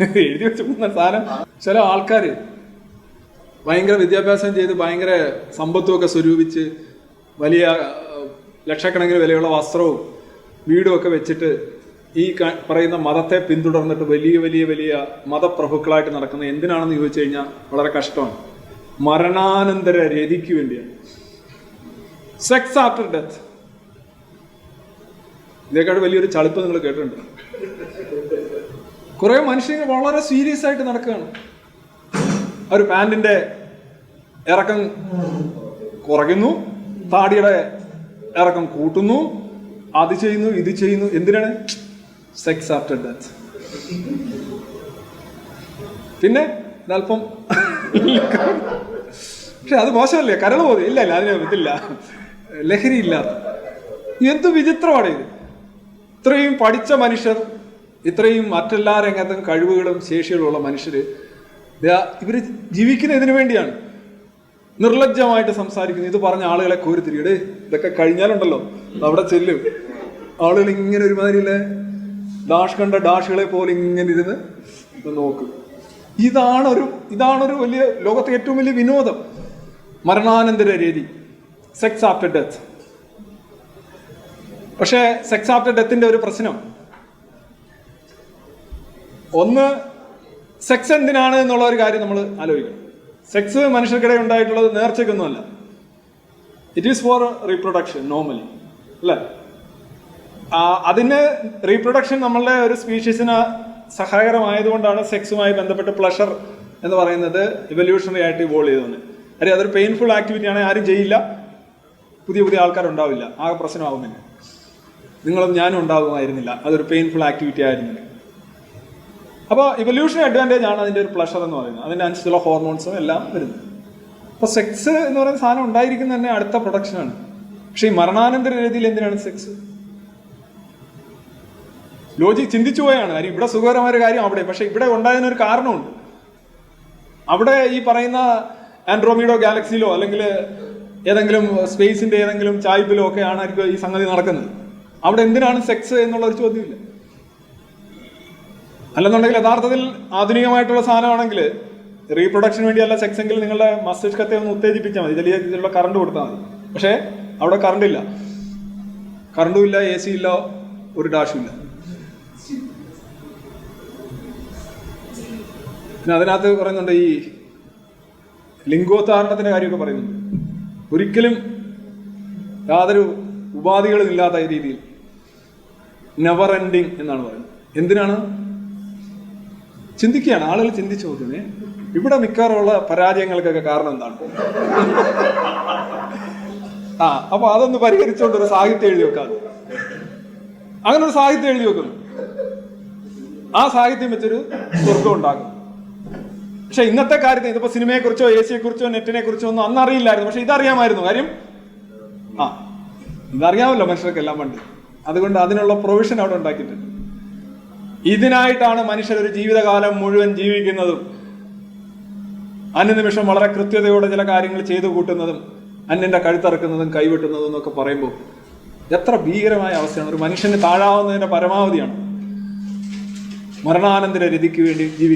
എഴുതി വെച്ചിരിക്കുന്ന സാധനം. ചില ആൾക്കാർ ഭയങ്കര വിദ്യാഭ്യാസം ചെയ്ത് ഭയങ്കര സമ്പത്തുമൊക്കെ സ്വരൂപിച്ച് വലിയ ലക്ഷക്കണക്കിന് വിലയുള്ള വസ്ത്രവും വീടും ഒക്കെ വെച്ചിട്ട് ഈ പറയുന്ന മതത്തെ പിന്തുടർന്നിട്ട് വലിയ വലിയ വലിയ മതപ്രഭുക്കളായിട്ട് നടക്കുന്നത് എന്തിനാണെന്ന് ചോദിച്ചു കഴിഞ്ഞാൽ വളരെ കഷ്ടമാണ്. മരണാനന്തര രതിക്ക് വേണ്ടിയാണ്. സെക്സ് ആഫ്റ്റർ ഡെത്ത് ഇതേക്കാൾ വലിയൊരു ചളിപ്പ് നിങ്ങൾ കേട്ടിട്ടുണ്ട്? കുറെ മനുഷ്യർ വളരെ സീരിയസ് ആയിട്ട് നടക്കുകയാണ്. ഒരു പാൻറിന്റെ ഇറക്കം കുറയ്ക്കുന്നു. താടിയുടെ ഇറക്കം കൂട്ടുന്നു. അത് ചെയ്യുന്നു ഇത് ചെയ്യുന്നു. എന്തിനാണ്? സെക്സ് ആഫ്റ്റർ ഡെത്ത് പിന്നെ അല്പം പക്ഷെ അത് മോശമല്ലേ? കരൾ പോലെ. ഇല്ല ഇല്ല അതിന് ഇതില്ല. ലഹരി ഇല്ലാത്ത. എന്ത് വിചിത്രമാണ് ഇത്? ഇത്രയും പഠിച്ച മനുഷ്യർ ഇത്രയും മറ്റെല്ലാ രംഗത്തും കഴിവുകളും ശേഷികളുള്ള മനുഷ്യര് ഇവർ ജീവിക്കുന്ന ഇതിനു വേണ്ടിയാണ്. നിർലജ്ജമായിട്ട് സംസാരിക്കുന്നു. ഇത് പറഞ്ഞ ആളുകളെ കോരിത്തിരികടെ ഇതൊക്കെ കഴിഞ്ഞാലുണ്ടല്ലോ. അവിടെ ചെല്ലും. ആളുകൾ ഇങ്ങനെ ഒരുമാതിരിയില്ലേ ഡാഷ് കണ്ട ഡാഷുകളെ പോലെ ഇങ്ങനെ ഇരുന്ന് നോക്കും. ഇതാണ് ഒരു ഇതാണ് ഒരു വലിയ ലോകത്തെ ഏറ്റവും വലിയ വിനോദം. മരണാനന്തര രീതി. സെക്സ് ആഫ്റ്റർ ഡെത്ത് പക്ഷേ സെക്സ് ആഫ്റ്റർ ഡെത്തിന്റെ ഒരു പ്രശ്നം. ഒന്ന് സെക്സ് എന്തിനാണ് എന്നുള്ള ഒരു കാര്യം നമ്മൾ ആലോചിക്കണം. സെക്സ് മനുഷ്യർക്കിടെ ഉണ്ടായിട്ടുള്ളത് നേർച്ചയ്ക്കൊന്നുമല്ല. It is for reproduction normally അല്ലേ? അതിന് റീപ്രൊഡക്ഷൻ നമ്മളുടെ ഒരു സ്പീഷീസിന് സഹായകരമായതുകൊണ്ടാണ് സെക്സുമായി ബന്ധപ്പെട്ട് പ്ലഷർ എന്ന് പറയുന്നത് ഇവല്യൂഷണറി ആയിട്ട് ഇവോൾവ് ചെയ്തത് അല്ലെ അതൊരു പെയിൻഫുൾ ആക്ടിവിറ്റി ആണ്. ആരും ചെയ്യില്ല. പുതിയ പുതിയ ആൾക്കാരുണ്ടാവില്ല. ആ പ്രശ്നമാകുന്നില്ല നിങ്ങളും ഞാനും ഉണ്ടാകുമായിരുന്നില്ല അതൊരു പെയിൻഫുൾ ആക്ടിവിറ്റി ആയിരുന്നില്ല. അപ്പോൾ ഇവല്യൂഷൻ അഡ്വാന്റേജ് ആണ് അതിന്റെ ഒരു പ്ലഷർ എന്ന് പറയുന്നത്. അതിന്റെ അനുസരിച്ചുള്ള ഹോർമോൺസും എല്ലാം വരുന്നത് അപ്പോൾ സെക്സ് എന്ന് പറയുന്ന സാധനം ഉണ്ടായിരിക്കുന്ന തന്നെ അടുത്ത പ്രൊഡക്ഷനാണ് പക്ഷേ ഈ മരണാനന്തര രീതിയിൽ എന്തിനാണ് സെക്സ് ലോജിക് ചിന്തിച്ചു പോയാണ്. കാര്യം ഇവിടെ സുഖകരമായ ഒരു കാര്യം അവിടെ. പക്ഷെ ഇവിടെ ഉണ്ടായതിന് ഒരു കാരണമുണ്ട്. അവിടെ ഈ പറയുന്ന ആൻഡ്രോമീഡോ ഗാലക്സിയിലോ അല്ലെങ്കിൽ ഏതെങ്കിലും സ്പേസിന്റെ ഏതെങ്കിലും ചായ്പിലോ ഒക്കെ ഈ സംഗതി നടക്കുന്നത്. അവിടെ എന്തിനാണ് സെക്സ് എന്നുള്ള ഒരു ചോദ്യമില്ല. അല്ലെന്നുണ്ടെങ്കിൽ യഥാർത്ഥത്തിൽ ആധുനികമായിട്ടുള്ള സാധനമാണെങ്കിൽ റീപ്രൊഡക്ഷന് വേണ്ടിയല്ല സെക്സ് എങ്കിൽ നിങ്ങളുടെ മസ്തിഷ്കത്തെ ഒന്ന് ഉത്തേജിപ്പിച്ചാൽ മതി. ചെറിയ രീതിയിലുള്ള കറണ്ട് കൊടുത്താൽ മതി. പക്ഷേ അവിടെ കറണ്ട് ഇല്ല. കറണ്ടും ഇല്ല എ സി ഇല്ല ഒരു ഡാഷും ഇല്ല. പിന്നെ അതിനകത്ത് പറയുന്നുണ്ട് ഈ ലിംഗോദ്ധാരണത്തിന്റെ കാര്യമൊക്കെ പറയുന്നു ഒരിക്കലും യാതൊരു ഉപാധികളും ഇല്ലാത്ത രീതിയിൽ നെവർ എൻഡിങ് എന്നാണ് പറയുന്നത്. എന്തിനാണ്? ചിന്തിക്കുകയാണ്. ആളുകൾ ചിന്തിച്ചു നോക്കുന്നത് ഇവിടെ മിക്കവാറുള്ള പരാജയങ്ങൾക്കൊക്കെ കാരണം എന്താണ്? ആ അപ്പൊ അതൊന്ന് പരിഹരിച്ചുകൊണ്ട് ഒരു സാഹിത്യം എഴുതി വെക്കാം. അങ്ങനെ ഒരു സാഹിത്യം എഴുതി വെക്കുന്നു. ആ സാഹിത്യം വെച്ചൊരു സ്വർഗം ഉണ്ടാക്കും പക്ഷെ ഇന്നത്തെ കാര്യത്തിൽ ഇതിപ്പോ സിനിമയെ കുറിച്ചോ എ സിയെ കുറിച്ചോ നെറ്റിനെ കുറിച്ചോ ഒന്നും അന്ന് അറിയില്ലായിരുന്നു. പക്ഷെ ഇതറിയാമായിരുന്നു. കാര്യം ആ ഇതറിയാമല്ലോ മനുഷ്യർക്കെല്ലാം പണ്ട്. അതുകൊണ്ട് അതിനുള്ള പ്രൊവിഷൻ അവിടെ ഉണ്ടാക്കിയിട്ടുണ്ട്. ഇതിനായിട്ടാണ് മനുഷ്യർ ഒരു ജീവിതകാലം മുഴുവൻ ജീവിക്കുന്നതും. അന്യനിമിഷം വളരെ കൃത്യതയോടെ ചില കാര്യങ്ങൾ ചെയ്തു കൂട്ടുന്നതും അന്യന്റെ കഴുത്തറക്കുന്നതും കൈവെട്ടുന്നതും എന്നൊക്കെ പറയുമ്പോൾ എത്ര ഭീകരമായ അവസ്ഥയാണ്. ഒരു മനുഷ്യന് താഴാവുന്നതിന്റെ പരമാവധിയാണ്. മരണാനന്തര രതിക്ക് വേണ്ടി ജീവിക്കുന്നത്